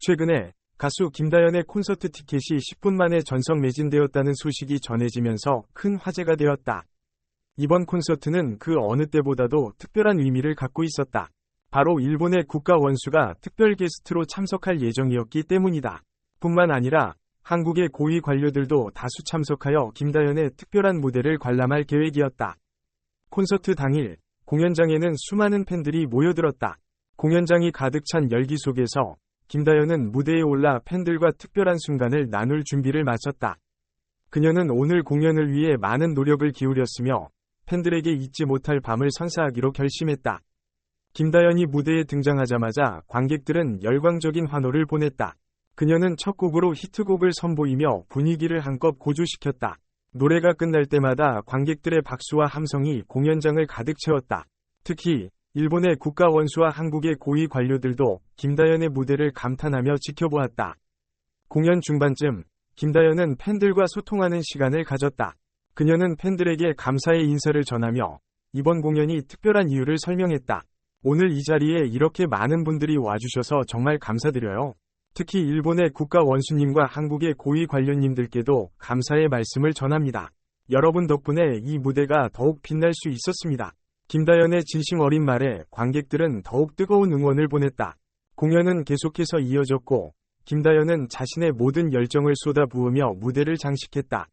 최근에 가수 김다연의 콘서트 티켓이 10분 만에 전석 매진되었다는 소식이 전해지면서 큰 화제가 되었다. 이번 콘서트는 그 어느 때보다도 특별한 의미를 갖고 있었다. 바로 일본의 국가 원수가 특별 게스트로 참석할 예정이었기 때문이다. 뿐만 아니라 한국의 고위 관료들도 다수 참석하여 김다연의 특별한 무대를 관람할 계획이었다. 콘서트 당일 공연장에는 수많은 팬들이 모여들었다. 공연장이 가득 찬 열기 속에서 김다연은 무대에 올라 팬들과 특별한 순간을 나눌 준비를 마쳤다. 그녀는 오늘 공연을 위해 많은 노력을 기울였으며 팬들에게 잊지 못할 밤을 선사하기로 결심했다. 김다연이 무대에 등장하자마자 관객들은 열광적인 환호를 보냈다. 그녀는 첫 곡으로 히트곡을 선보이며 분위기를 한껏 고조시켰다. 노래가 끝날 때마다 관객들의 박수와 함성이 공연장을 가득 채웠다. 특히 일본의 국가 원수와 한국의 고위 관료들도 김다연의 무대를 감탄하며 지켜보았다. 공연 중반쯤 김다연은 팬들과 소통하는 시간을 가졌다. 그녀는 팬들에게 감사의 인사를 전하며 이번 공연이 특별한 이유를 설명했다. 오늘 이 자리에 이렇게 많은 분들이 와주셔서 정말 감사드려요. 특히 일본의 국가 원수님과 한국의 고위 관료님들께도 감사의 말씀을 전합니다. 여러분 덕분에 이 무대가 더욱 빛날 수 있었습니다. 김다연의 진심 어린 말에 관객들은 더욱 뜨거운 응원을 보냈다. 공연은 계속해서 이어졌고, 김다연은 자신의 모든 열정을 쏟아부으며 무대를 장식했다.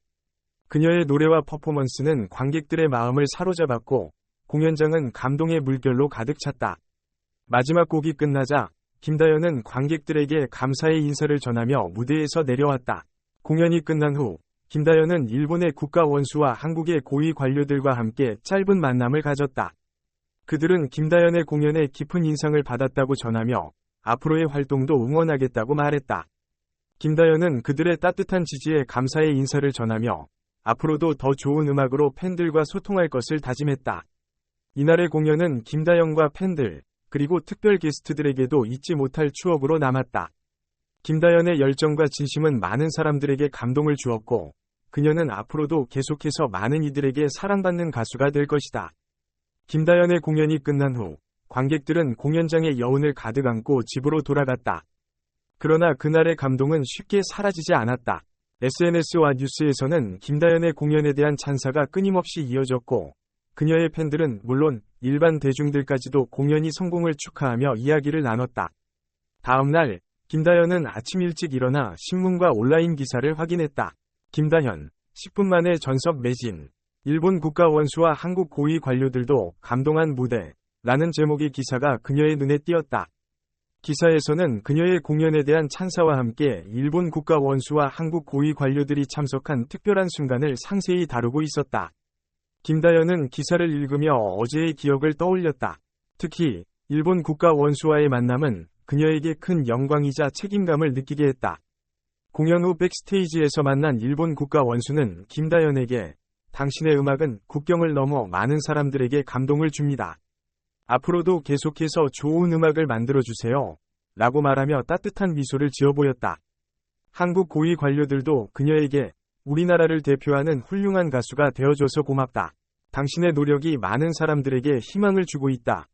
그녀의 노래와 퍼포먼스는 관객들의 마음을 사로잡았고, 공연장은 감동의 물결로 가득 찼다. 마지막 곡이 끝나자 김다연은 관객들에게 감사의 인사를 전하며 무대에서 내려왔다. 공연이 끝난 후 김다연은 일본의 국가 원수와 한국의 고위 관료들과 함께 짧은 만남을 가졌다. 그들은 김다연의 공연에 깊은 인상을 받았다고 전하며 앞으로의 활동도 응원하겠다고 말했다. 김다연은 그들의 따뜻한 지지에 감사의 인사를 전하며 앞으로도 더 좋은 음악으로 팬들과 소통할 것을 다짐했다. 이날의 공연은 김다연과 팬들, 그리고 특별 게스트들에게도 잊지 못할 추억으로 남았다. 김다연의 열정과 진심은 많은 사람들에게 감동을 주었고, 그녀는 앞으로도 계속해서 많은 이들에게 사랑받는 가수가 될 것이다. 김다연의 공연이 끝난 후, 관객들은 공연장의 여운을 가득 안고 집으로 돌아갔다. 그러나 그날의 감동은 쉽게 사라지지 않았다. SNS와 뉴스에서는 김다연의 공연에 대한 찬사가 끊임없이 이어졌고, 그녀의 팬들은 물론 일반 대중들까지도 공연이 성공을 축하하며 이야기를 나눴다. 다음날, 김다현은 아침 일찍 일어나 신문과 온라인 기사를 확인했다. 김다현, 10분 만에 전석 매진. 일본 국가 원수와 한국 고위 관료들도 감동한 무대. 라는 제목의 기사가 그녀의 눈에 띄었다. 기사에서는 그녀의 공연에 대한 찬사와 함께 일본 국가 원수와 한국 고위 관료들이 참석한 특별한 순간을 상세히 다루고 있었다. 김다연은 기사를 읽으며 어제의 기억을 떠올렸다. 특히 일본 국가 원수와의 만남은 그녀에게 큰 영광이자 책임감을 느끼게 했다. 공연 후 백스테이지에서 만난 일본 국가 원수는 김다연에게 당신의 음악은 국경을 넘어 많은 사람들에게 감동을 줍니다. 앞으로도 계속해서 좋은 음악을 만들어주세요. 라고 말하며 따뜻한 미소를 지어 보였다. 한국 고위 관료들도 그녀에게 우리나라를 대표하는 훌륭한 가수가 되어줘서 고맙다. 당신의 노력이 많은 사람들에게 희망을 주고 있다.